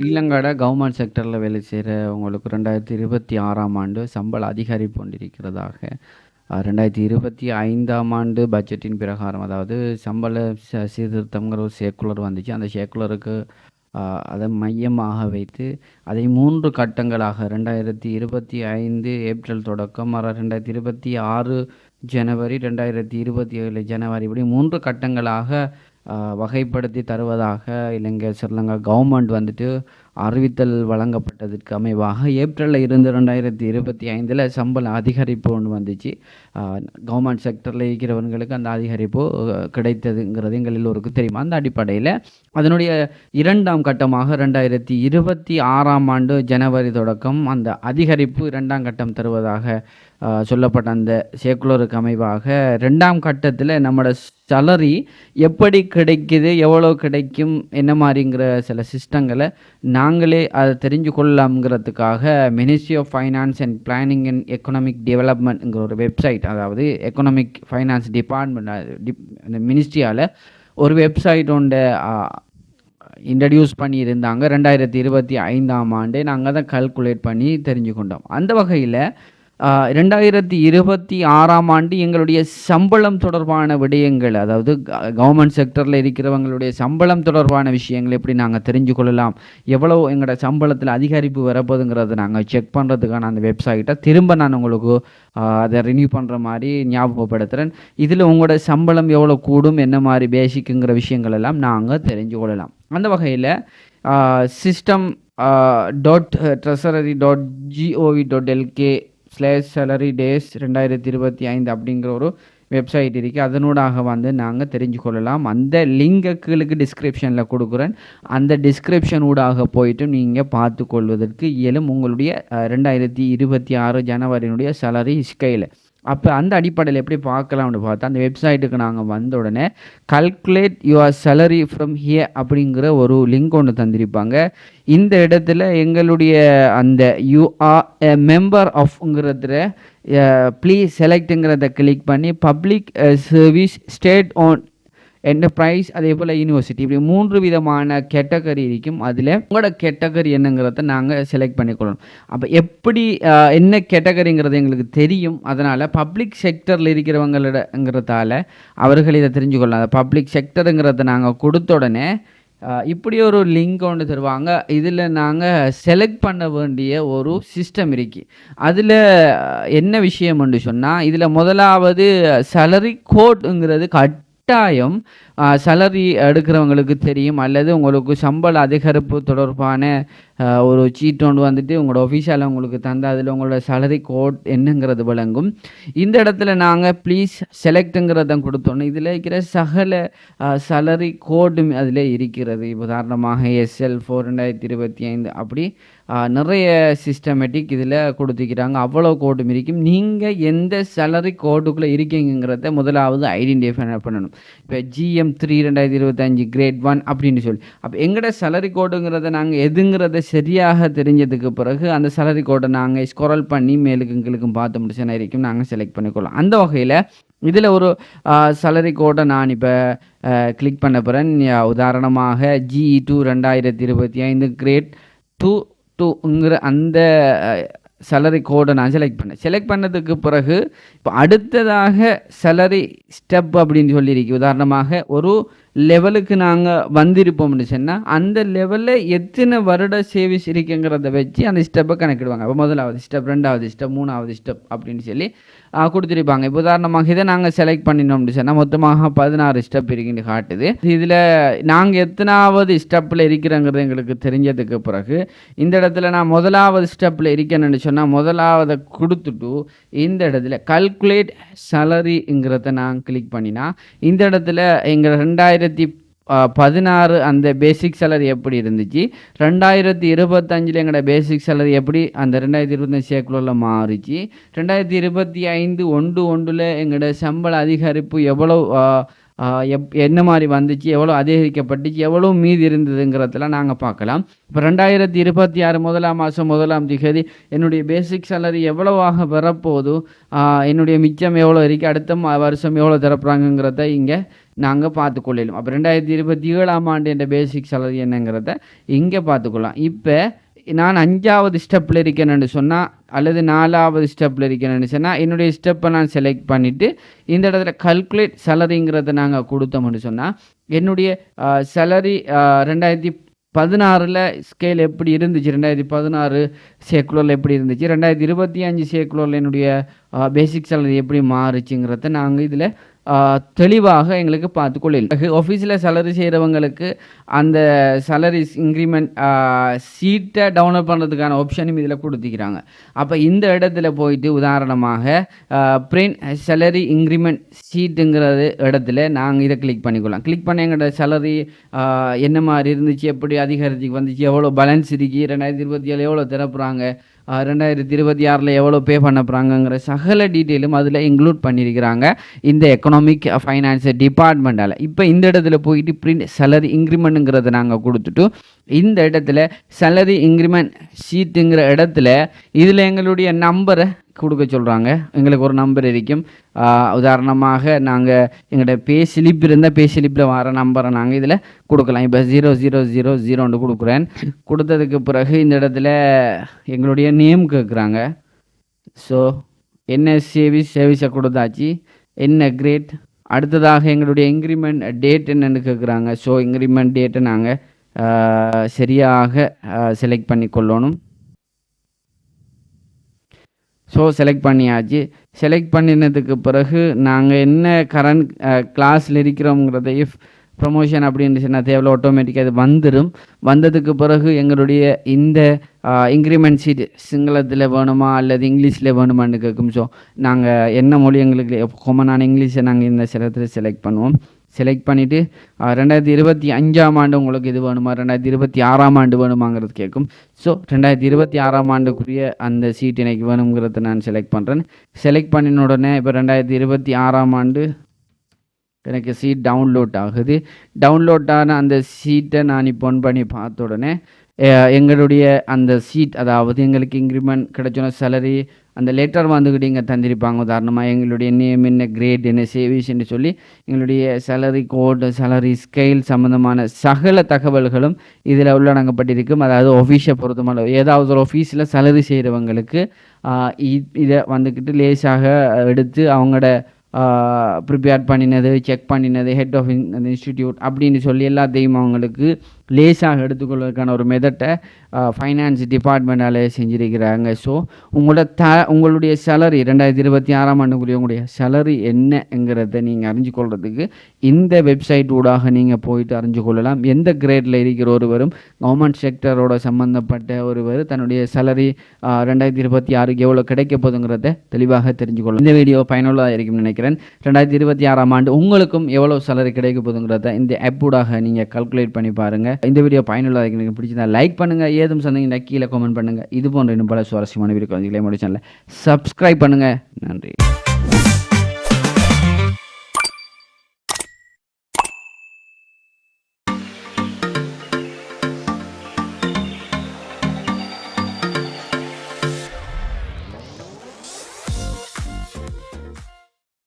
ஸ்ரீலங்காட government செக்டரில் வேலை செய்கிறவங்களுக்கு ரெண்டாயிரத்தி இருபத்தி ஆறாம் ஆண்டு சம்பள அதிகரிப்பு கொண்டிருக்கிறதாக ரெண்டாயிரத்தி இருபத்தி ஐந்தாம் ஆண்டு பட்ஜெட்டின் பிரகாரம் அதாவது சம்பள சீர்திருத்தம்ங்கிற ஒரு சேக்குலர் வந்துச்சு. அந்த சேக்குலருக்கு அதை மையமாக வைத்து அதை மூன்று கட்டங்களாக ரெண்டாயிரத்தி இருபத்தி ஐந்து ஏப்ரல் தொடக்கம் ரெண்டாயிரத்தி இருபத்தி ஆறு ஜனவரி ரெண்டாயிரத்தி இருபத்தி ஏழு ஜனவரி இப்படி மூன்று கட்டங்களாக வகைப்படுத்தி தருவதாக இலங்கை ஸ்ரீலங்கா கவர்மெண்ட் வந்துட்டு அறிவித்தல் வழங்கப்பட்டதற்கு அமைவாக ஏப்ரலில் இருந்து ரெண்டாயிரத்தி இருபத்தி ஐந்தில் சம்பள அதிகரிப்பு ஒன்று வந்துச்சு. கவர்மெண்ட் செக்டரில் இருக்கிறவங்களுக்கு அந்த அதிகரிப்பு கிடைத்ததுங்கிறது எங்கள் எல்லோருக்கும் தெரியுமா. அந்த அடிப்படையில் அதனுடைய இரண்டாம் கட்டமாக ரெண்டாயிரத்தி இருபத்தி ஆறாம் ஆண்டு ஜனவரி தொடக்கம் அந்த அதிகரிப்பு இரண்டாம் கட்டம் தருவதாக சொல்லப்பட்ட அந்த சேக்குலருக்கு அமைவாக ரெண்டாம் கட்டத்தில் நம்மளோட சலரி எப்படி கிடைக்குது எவ்வளோ கிடைக்கும் என்ன மாதிரிங்கிற சில சிஸ்டங்களை நாங்களே அதை தெரிஞ்சு கொள்ளலாம்ங்கிறதுக்காக ministry of finance and planning and economic டெவலப்மெண்ட்ங்கிற ஒரு வெப்சைட் அதாவது எக்கனாமிக் ஃபைனான்ஸ் டிபார்ட்மெண்ட் அந்த மினிஸ்ட்ரியால் ஒரு வெப்சைட் ஒன்று இன்ட்ரடியூஸ் பண்ணியிருந்தாங்க. ரெண்டாயிரத்தி இருபத்தி ஐந்தாம் ஆண்டு நாங்கள் தான் கல்குலேட் பண்ணி தெரிஞ்சு கொண்டோம் அந்த வகையில் ரெண்டாயிரத்தி இருபத்தி ஆறாம் ஆண்டு எங்களுடைய சம்பளம் தொடர்பான விடயங்கள் அதாவது கவர்மெண்ட் செக்டரில் இருக்கிறவங்களுடைய சம்பளம் தொடர்பான விஷயங்கள் எப்படி நாங்கள் தெரிஞ்சு கொள்ளலாம் எவ்வளோ எங்களோட சம்பளத்தில் அதிகரிப்பு வரப்போகுதுங்கிறத நாங்கள் செக் பண்ணுறதுக்கான அந்த வெப்சைட்டை திரும்ப நான் உங்களுக்கு அதை ரினியூ பண்ணுற மாதிரி ஞாபகப்படுத்துகிறேன் இதில் உங்களோட சம்பளம் எவ்வளோ கூடும் என்ன மாதிரி பேசிக்குங்கிற விஷயங்கள் எல்லாம் நாங்கள் தெரிஞ்சு கொள்ளலாம். அந்த வகையில் system dot treasury dot G O V dot L K slash salary days ரெண்டாயிரத்தி இருபத்தி ஐந்து அப்படிங்கிற ஒரு வெப்சைட் இருக்குது அதனூடாக வந்து நாங்கள் தெரிஞ்சு கொள்ளலாம் அந்த லிங்கை கீழுக்கு டிஸ்கிரிப்ஷனில் கொடுக்குறேன். அந்த டிஸ்கிரிப்ஷன் ஊடாக போயிட்டு நீங்கள் பார்த்து கொள்வதற்கு இயலும் உங்களுடைய ரெண்டாயிரத்தி இருபத்தி ஆறு ஜனவரியினுடைய சேலரி ஸ்கையில் அப்போ அந்த அடிப்படையில் எப்படி பார்க்கலாம்னு பார்த்தா அந்த வெப்சைட்டுக்கு நாங்கள் வந்த உடனே calculate your salary from here அப்படிங்கிற ஒரு லிங்க் ஒன்று தந்திருப்பாங்க. இந்த இடத்துல எங்களுடைய அந்த யூ ஆர் எ மெம்பர் ஆஃப்ங்கிறதுல ப்ளீஸ் செலக்ட்டுங்கிறத கிளிக் பண்ணி public service state own enterprise அதே போல் யூனிவர்சிட்டி இப்படி மூன்று விதமான கேட்டகரி இருக்கும். அதில் உங்களோட கேட்டகரி என்னங்கிறத நாங்கள் செலக்ட் பண்ணிக்கொள்ளணும் அப்போ எப்படி என்ன கேட்டகரிங்கிறது எங்களுக்கு தெரியும். அதனால் பப்ளிக் செக்டரில் இருக்கிறவங்களோடங்கிறதால அவர்கள் இதை தெரிஞ்சுக்கொள்ளலாம். அந்த பப்ளிக் செக்டருங்கிறத நாங்கள் கொடுத்த உடனே இப்படி ஒரு லிங்க் ஒன்று தருவாங்க. இதில் நாங்கள் செலக்ட் பண்ண வேண்டிய ஒரு சிஸ்டம் இருக்கு. அதில் என்ன விஷயம்னு சொன்னால் இதில் முதலாவது சேலரி கோட்ங்கிறது கட்டாயம் சலரி எடுக்கிறவங்களுக்கு தெரியும் அல்லது உங்களுக்கு சம்பள அதிகரிப்பு தொடர்பான ஒரு சீட் ஒன்று வந்துட்டு உங்களோட ஒஃபிஷியலாக உங்களுக்கு தந்த அதில் உங்களோட சலரி கோட் என்னங்கிறது வழங்கும் இந்த இடத்துல நாங்கள் ப்ளீஸ் செலக்ட்டுங்கிறத கொடுத்தோன்னு இதில் இருக்கிற சகல சலரி கோடும் அதில் இருக்கிறது. உதாரணமாக எஸ்எல் ஃபோர் ரெண்டாயிரத்தி இருபத்தி ஐந்து அப்படி நிறைய சிஸ்டமேட்டிக் இதில் கொடுத்துக்கிறாங்க. அவ்வளோ கோடும் இருக்கும். நீங்கள் எந்த சேலரி கோடுக்குள்ளே இருக்கீங்கிறத முதலாவது ஐடென்டிஃபை பண்ணணும். இப்போ ஜிஎம் த்ரீ ரெண்டாயிரத்தி இருபத்தஞ்சு கிரேட் ஒன் அப்படின்னு சொல்லி. அப்போ எங்களோட சேலரி கோடுங்கிறத நாங்கள் எதுங்கிறத சரியாக தெரிஞ்சதுக்கு பிறகு அந்த சேலரி கோடை நாங்கள் ஸ்கொரல் பண்ணி மேலுக்கு எங்களுக்கும் பார்த்து முடிச்ச இருக்கும் நாங்கள் செலக்ட் பண்ணிக்கொள்ளலாம். அந்த வகையில் இதில் ஒரு சேலரி கோடை நான் இப்போ கிளிக் பண்ண போகிறேன் உதாரணமாக ஜி டூ ரெண்டாயிரத்தி இருபத்தி ஐந்து கிரேட் டூ டூங்கிற அந்த சேலரி கோடை நான் செலக்ட் பண்ணேன். செலக்ட் பண்ணதுக்கு பிறகு இப்போ அடுத்ததாக சேலரி ஸ்டெப் அப்படின்னு சொல்லியிருக்கு. உதாரணமாக ஒரு லெவலுக்கு நாங்கள் வந்திருப்போம்னு சொன்னால் அந்த லெவலில் எத்தனை வருட சேவிஸ் இருக்குங்கிறத வச்சு அந்த ஸ்டெப்பை கணக்கிடுவாங்க. இப்போ முதலாவது ஸ்டெப் ரெண்டாவது ஸ்டெப் மூணாவது ஸ்டெப் அப்படின்னு சொல்லி கொடுத்துருப்பாங்க. இப்போ உதாரணமாக இதை நாங்கள் செலக்ட் பண்ணினோம்னு சொன்னால் மொத்தமாக பதினாறு ஸ்டெப் இருக்குன்னு காட்டுது. இதில் நாங்கள் எத்தனாவது ஸ்டெப்பில் இருக்கிறோங்கிறது எங்களுக்கு தெரிஞ்சதுக்கு பிறகு இந்த இடத்துல நான் முதலாவது ஸ்டெப்பில் இருக்கேன்னு சொன்னால் முதலாவதை கொடுத்துட்டு இந்த இடத்துல கல்குலேட் சலரிங்கிறத நான் கிளிக் பண்ணினா இந்த இடத்துல எங்கள் ரெண்டாயிரத்தி பதினாறு அந்த பேசிக் சேலரி எப்படி இருந்துச்சு? ரெண்டாயிரத்தி இருபத்தஞ்சில் எங்களோட பேசிக் சேலரி எப்படி அந்த ரெண்டாயிரத்தி இருபத்தஞ்சி சேக்குள்ள மாறிச்சு? ரெண்டாயிரத்தி இருபத்தி ஐந்து ஒன்று ஒன்றில் எங்களோட சம்பள அதிகரிப்பு எவ்வளோ எப் என்ன மாதிரி வந்துச்சு எவ்வளோ அதிகரிக்கப்பட்டுச்சு எவ்வளோ மீதி இருந்ததுங்கிறதெல்லாம் நாங்கள் பார்க்கலாம். இப்போ ரெண்டாயிரத்தி இருபத்தி ஆறு முதலாம் மாதம் முதலாம் திகதி என்னுடைய பேசிக் சேலரி எவ்வளவாக வரப்போகுது என்னுடைய மிச்சம் எவ்வளோ இருக்குது அடுத்த மா- வருஷம் எவ்வளோ தரப்போகிறாங்கிறத இங்கே நாங்கள் பார்த்துக்கொள்ளலாம் அப்போ ரெண்டாயிரத்தி இருபத்தி ஏழாம் ஆண்டு என்ற பேசிக் சேலரி என்னங்கிறத இங்கே பார்த்துக்கொள்ளலாம். இப்போ நான் அஞ்சாவது ஸ்டெப்பில் இருக்கேன்னு சொன்னால் அல்லது நாலாவது ஸ்டெப்பில் இருக்கேன்னு சொன்னால் என்னுடைய ஸ்டெப்பை நான் செலக்ட் பண்ணிவிட்டு இந்த இடத்துல கல்குலேட் சேலரிங்கிறத நாங்கள் கொடுத்தோம்னு சொன்னால் என்னுடைய சேலரி ரெண்டாயிரத்தி பதினாறில் ஸ்கேல் எப்படி இருந்துச்சு? ரெண்டாயிரத்தி பதினாறு சேக்குலரில் எப்படி இருந்துச்சு? ரெண்டாயிரத்தி இருபத்தி அஞ்சு சேக்குலரில் என்னுடைய பேசிக் சேலரி எப்படி மாறுச்சுங்கிறத நாங்கள் இதில் தெளிவாக எங்களுக்கு பார்த்துக்கொள்ளலாம் ஆஃபீஸில் சேலரி செய்கிறவங்களுக்கு அந்த சேலரி இன்க்ரிமெண்ட் சீட்டை டவுன்லோட் பண்ணுறதுக்கான ஆப்ஷனும் இதில் கொடுத்துக்கிறாங்க. அப்போ இந்த இடத்துல போயிட்டு உதாரணமாக பிரிண்ட் சேலரி இன்க்ரிமெண்ட் சீட்டுங்கிறது இடத்துல நாங்கள் இதை கிளிக் பண்ணிக்கலாம் கிளிக் பண்ண எங்களோட சேலரி என்ன மாதிரி இருந்துச்சு எப்படி அதிகரிச்சு வந்துச்சு எவ்வளோ பேலன்ஸ் இருக்கு ரெண்டாயிரத்தி இருபத்தி ஏழு எவ்வளோ திறப்புறாங்க ரெண்டாயிரத்தி இருபத்தி ஆறில் எவ்வளோ பே பண்ண போகிறாங்கங்கிற சகல டீட்டெயிலும் அதில் இன்க்ளூட் பண்ணியிருக்கிறாங்க. இந்த எக்கனாமிக் ஃபைனான்ஸ் டிபார்ட்மெண்ட்டால் இப்போ இந்த இடத்துல போயிட்டு பிரிண்ட் சேலரி இன்க்ரிமெண்ட்டுங்கிறத நாங்கள் கொடுத்துட்டு இந்த இடத்துல சேலரி இன்க்ரிமெண்ட் ஷீட்டுங்கிற இடத்துல இதில் எங்களுடைய நம்பரை கொடுக்க சொல்கிறாங்க எங்களுக்கு ஒரு நம்பர் இருக்கும். உதாரணமாக நாங்கள் எங்களோட பே ஸ்லிப் இருந்தால் பே ஸ்லிப்பில் வர நம்பரை நாங்கள் இதில் கொடுக்கலாம். இப்போ ஜீரோ ஜீரோ ஜீரோ ஜீரோன்னு கொடுக்குறேன். கொடுத்ததுக்கு பிறகு இந்த இடத்துல எங்களுடைய நேம் கேட்குறாங்க ஸோ என்ன சேவிஸ் சேவிஸை கொடுத்தாச்சு. என்ன கிரேட் அடுத்ததாக எங்களுடைய இன்க்ரிமெண்ட் டேட் என்னன்னு கேட்குறாங்க ஸோ இன்க்ரிமெண்ட் டேட்டை நாங்கள் சரியாக செலக்ட் பண்ணி கொள்ளணும் ஸோ செலக்ட் பண்ணியாச்சு. செலக்ட் பண்ணினதுக்கு பிறகு நாங்கள் என்ன கரண்ட் கிளாஸில் இருக்கிறோங்கிறத இஃப் ப்ரொமோஷன் அப்படின்னு சொன்னால் தேவையில்ல ஆட்டோமேட்டிக்காக அது வந்துடும் வந்ததுக்கு பிறகு எங்களுடைய இந்த இன்க்ரிமெண்ட் சீட் சிங்களத்தில் வேணுமா அல்லது இங்கிலீஷில் வேணுமான்னு கேட்கும் ஸோ நாங்கள் என்ன மொழி எங்களுக்கு கொமனான இங்கிலீஷை நாங்கள் இந்த சிலத்தில் செலக்ட் பண்ணுவோம். செலக்ட் பண்ணிவிட்டு ரெண்டாயிரத்தி இருபத்தி அஞ்சாம் ஆண்டு உங்களுக்கு இது வேணுமா? ரெண்டாயிரத்தி இருபத்தி ஆறாம் ஆண்டு வேணுமாங்கிறது கேட்கும். ஸோ ரெண்டாயிரத்தி இருபத்தி ஆறாம் ஆண்டுக்குரிய அந்த சீட் எனக்கு வேணுங்கிறத நான் செலக்ட் பண்ணுறேன் செலக்ட் பண்ணின உடனே இப்போ ரெண்டாயிரத்தி இருபத்தி ஆறாம் ஆண்டு எனக்கு சீட் டவுன்லோட் ஆகுது. டவுன்லோட் ஆன அந்த சீட்டை நான் இப்போ ஒன் பண்ணி பார்த்த உடனே எங்களுடைய அந்த சீட் அதாவது எங்களுக்கு இன்க்ரிமெண்ட் கிடைச்சோன சேலரி அந்த லெட்டர் வந்துக்கிட்டு இங்கே தந்திருப்பாங்க. உதாரணமாக எங்களுடைய நேம் என்ன கிரேட் என்ன சேவிஸ்ன்னு சொல்லி எங்களுடைய சேலரி கோட் சேலரி ஸ்கேல் சம்மந்தமான சகல தகவல்களும் இதில் உள்ளடங்கப்பட்டிருக்கும். அதாவது ஆஃபீஸை பொறுத்தமான ஏதாவது ஒரு ஆஃபீஸில் சேலரி செய்கிறவங்களுக்கு இதை வந்துக்கிட்டு லேசாக எடுத்து அவங்களோட ப்ரிப்பேர் பண்ணினது செக் பண்ணினது ஹெட் ஆஃப் இன்ஸ்டிடியூட் அப்படின்னு சொல்லி எல்லாத்தையும் அவங்களுக்கு லேசாக எடுத்துக்கொள்வதற்கான ஒரு மெதட்டை ஃபைனான்ஸ் டிபார்ட்மெண்டால் செஞ்சுருக்கிறாங்க. ஸோ உங்களோட த உங்களுடைய சேலரி ரெண்டாயிரத்தி இருபத்தி ஆறாம் ஆண்டுக்குரிய உங்களுடைய சேலரி என்னங்கிறத நீங்கள் அறிஞ்சு கொள்கிறதுக்கு இந்த வெப்சைட் ஊடாக நீங்கள் போயிட்டு அறிஞ்சு கொள்ளலாம். எந்த கிரேடில் இருக்கிற ஒருவரும் கவர்மெண்ட் செக்டரோட சம்மந்தப்பட்ட ஒருவர் தன்னுடைய சேலரி ரெண்டாயிரத்தி இருபத்தி ஆறுக்கு எவ்வளோ கிடைக்க போதுங்கிறத தெளிவாக தெரிஞ்சுக்கொள்ளும் இந்த வீடியோ பயனுள்ளதாக இருக்கும்னு நினைக்கிறேன். ரெண்டாயிரத்தி இருபத்தி ஆறாம் ஆண்டு உங்களுக்கும் எவ்வளோ சேலரி கிடைக்க போதுங்கிறத இந்த ஆப் ஊடாக நீங்கள் கால்குலேட் பண்ணி பாருங்கள் இந்த வீடியோ பயனுள்ளதாக எனக்கு பிடிச்சிருந்தா லைக் பண்ணுங்கள் ஏதும் சந்தீங்கன்னா கீழே கமெண்ட் பண்ணுங்கள் இது போன்ற இன்னும் பல சுவாரஸ்யமான வீடியோ குழந்தைகளே முடிச்சால சப்ஸ்கிரைப் பண்ணுங்கள் நன்றி.